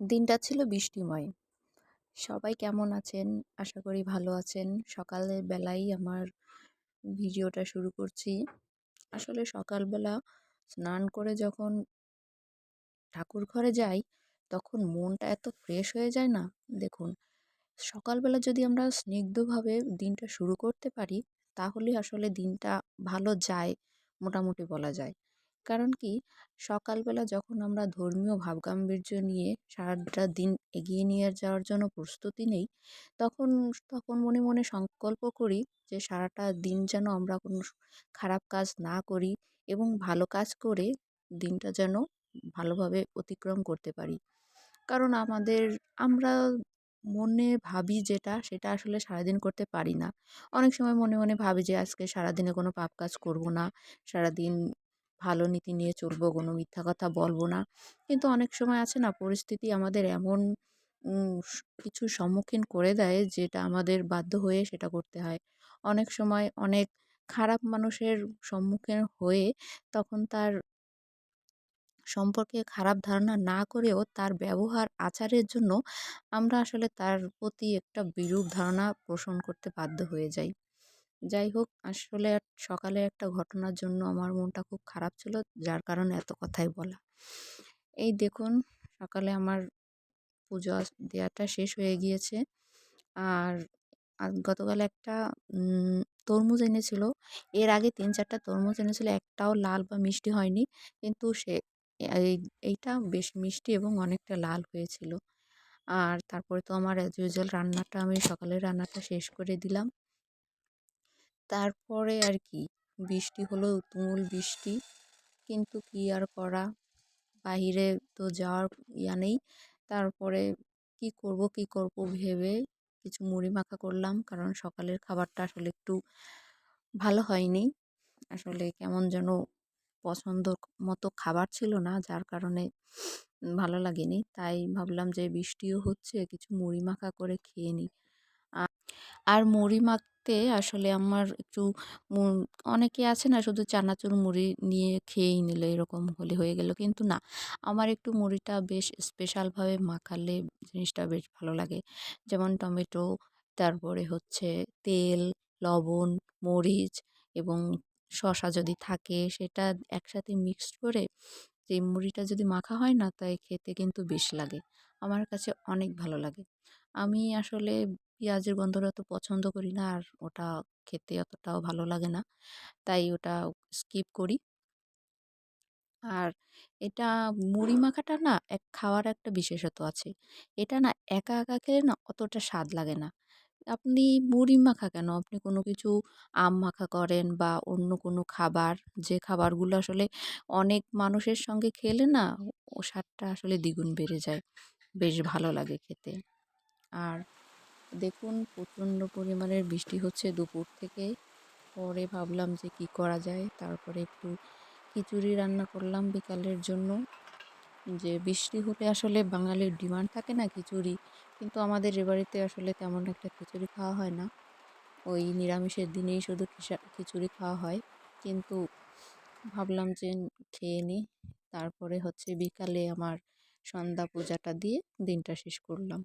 দিনটা ছিল বৃষ্টিময়। সবাই কেমন আছেন? আশা করি ভালো আছেন। সকালের বেলায় আমার ভিডিওটা শুরু করছি। আসলে সকালবেলা স্নান করে যখন ঠাকুর ঘরে যাই, তখন মনটা এত ফ্রেশ হয়ে যায় না। দেখুন, সকালবেলা যদি আমরা স্নিগ্ধভাবে দিনটা শুরু করতে পারি, তাহলে আসলে দিনটা ভালো যায়, মোটামুটি বলা যায়। কারণ কি? সকালবেলা যখন আমরা ধর্মীয় ভাবগাম্ভীর্য নিয়ে সারাটা দিন এগিয়ে নিয়ে যাওয়ার জন্য প্রস্তুতি নেই, তখন তখন মনে মনে সংকল্প করি যে সারাটা দিন যেন আমরা কোনো খারাপ কাজ না করি এবং ভালো কাজ করে দিনটা যেন ভালোভাবে অতিক্রম করতে পারি। কারণ আমাদের, আমরা মনে ভাবি যেটা, সেটা আসলে সারাদিন করতে পারি না। অনেক সময় মনে মনে ভাবি যে আজকে সারাদিনে কোনো পাপ কাজ করব না, সারাদিন ভালো নীতি নিয়ে চলবো, কোনো মিথ্যা কথা বলব না। কিন্তু অনেক সময় আছে না, পরিস্থিতি আমাদের এমন কিছুর সম্মুখীন করে দেয় যেটা আমাদের বাধ্য হয়ে সেটা করতে হয়। অনেক সময় অনেক খারাপ মানুষের সম্মুখীন হয়ে তখন তার সম্পর্কে খারাপ ধারণা না করেও তার ব্যবহার আচারের জন্য আমরা আসলে তার প্রতি একটা বিরূপ ধারণা পোষণ করতে বাধ্য হয়ে যাই। যাই হোক, আসলে সকালে একটা ঘটনার জন্য আমার মনটা খুব খারাপ ছিল, যার কারণে এত কথাই বলা। এই দেখুন, সকালে আমার পুজো দেওয়াটা শেষ হয়ে গিয়েছে। আর গতকাল একটা তরমুজ এনেছিল। এর আগে তিন চারটা তরমুজ এনেছিল, একটাও লাল বা মিষ্টি হয়নি। কিন্তু সে, এই, এইটা বেশ মিষ্টি এবং অনেকটা লাল হয়েছিল। আর তারপরে তো আমার অ্যাজ ইউজুয়াল রান্নাটা আমি সকালের রান্নাটা শেষ করে দিলাম। তারপরে আর কি বৃষ্টি হলো, তুমুল বৃষ্টি। কিন্তু কি আর করা? বাহিরে তো যাওয়ার ইয়া নেই। তারপরে কি করব কি করব ভেবে কিছু মুড়ি মাখা করলাম। কারণ সকালের খাবারটা আসলে একটু ভালো হয়নি। আসলে কেমন যেন পছন্দ মতো খাবার ছিল না, যার কারণে ভালো লাগেনি। তাই ভাবলাম যে বৃষ্টিও হচ্ছে, কিছু মুড়ি মাখা করে খেয়ে নিই। আর মুড়ি মাখতে আসলে আমার একটু অনেকে আছে না শুধু চানাচুর মুড়ি নিয়ে খেয়েই নিল, এরকম হলে হয়ে গেল। কিন্তু না, আমার একটু মুড়িটা বেশ স্পেশালভাবে মাখালে জিনিসটা বেশ ভালো লাগে। যেমন টমেটো, তারপরে হচ্ছে তেল, লবণ, মরিচ এবং শসা যদি থাকে, সেটা একসাথে মিক্সড করে যে মুড়িটা যদি মাখা হয় না, তাই খেতে কিন্তু বেশ লাগে। আমার কাছে অনেক ভালো লাগে। আমি আসলে পেঁয়াজের গন্ধটা তো পছন্দ করি না, আর ওটা খেতে অতটাও ভালো লাগে না। তাই ওটা স্কিপ করি। আর এটা মুড়ি মাখাটা না এক খাওয়ার একটা বিশেষত্ব আছে। এটা না একা একা খেলে না অতটা স্বাদ লাগে না। আপনি মুড়ি মাখা কেন? আপনি কোনো কিছু আম মাখা করেন বা অন্য কোনো খাবার, যে খাবারগুলো আসলে অনেক মানুষের সঙ্গে খেলে না, ও স্বাদটা আসলে দ্বিগুণ বেড়ে যায়। বেশ ভালো লাগে খেতে। আর দেখুন, প্রচণ্ড পরিমাণের বৃষ্টি হচ্ছে দুপুর থেকে। পরে ভাবলাম যে কি করা যায়। তারপরে একটু খিচুড়ি রান্না করলাম বিকালের জন্য। যে বৃষ্টি হলে আসলে বাঙালির ডিমান্ড থাকে না খিচুড়ি। কিন্তু আমাদের এ বাড়িতে আসলে তেমন একটা খিচুড়ি খাওয়া হয় না। ওই নিরামিষের দিনেই শুধু খিচুড়ি খাওয়া হয়। কিন্তু ভাবলাম যে খেয়ে নিই। তারপরে হচ্ছে বিকালে আমার সন্ধ্যা পূজাটা দিয়ে দিনটা শেষ করলাম।